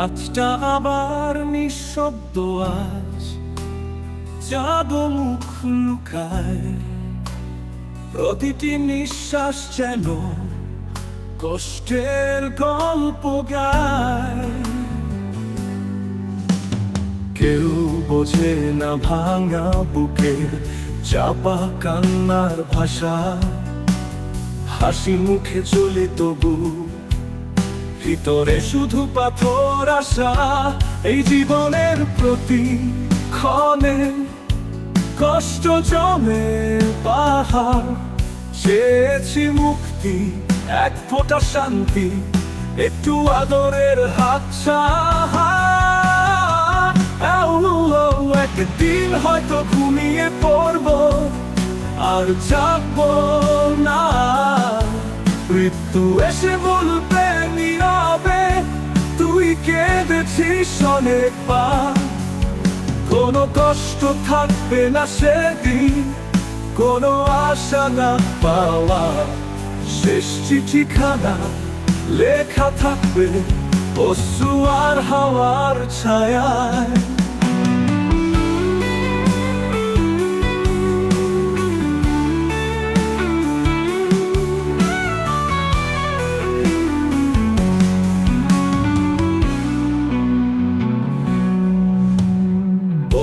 রাতটা আবার নিঃশব্দ আজ চাঁদ মুখ লুকায়। প্রতিটি নিঃশ্বাস যেন কষ্টের গল্প গায়। কেউ বোঝে না ভাঙা বুকের চাপা কান্নার ভাষা। হাসি মুখে চলে তবু ভিতরে শুধু পাথর আশা, এই জীবনের প্রতি ক্ষণে কষ্ট জমে পাহাড়। চেয়েছি মুক্তি, এক ফোঁটা শান্তি, একটু আদরের হাত একদিন হয়তো ঘুমিয়ে পড়ব, আর যাব না। মৃত্যু এসে বলবে কেঁদেছিস অনেক পা কোনো কষ্ট থাকবে না সেদিন, কোনো আশা না পাওয়া। শেষ চিঠিখানা লেখা থাকবে অসু আর হাওয়ার ছায়ায়।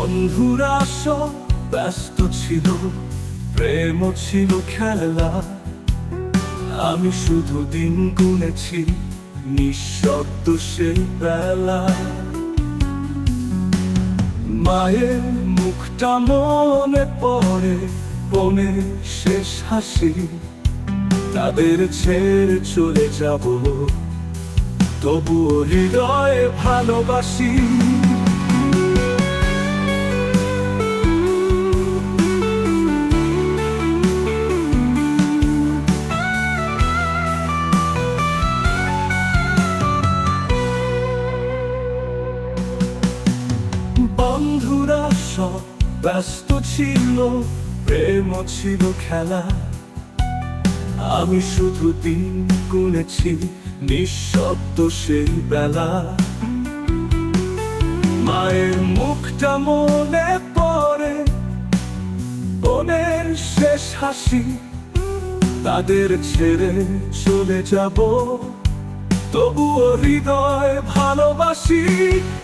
বন্ধুরা সব ব্যস্ত ছিল, প্রেম ছিল খেলা। আমি শুধু দিন গুনেছি নিঃশব্দ সেই বেলা। মায়ের মুখটা মনে পড়ে বনে শেষ হাসি। তাদের ছেড়ে চলে যাব তবু হৃদয়ে ভালোবাসি। বন্ধুরা সব ব্যস্ত ছিল, প্রেম ছিল খেলা। আমি শুধু দিন গুনেছি নিঃশব্দ সেই বেলা। মায়ের মুখটা মনে পড়ে বোনের শেষ হাসি। তাদের ছেড়ে চলে যাব, তবুও হৃদয় ভালোবাসি।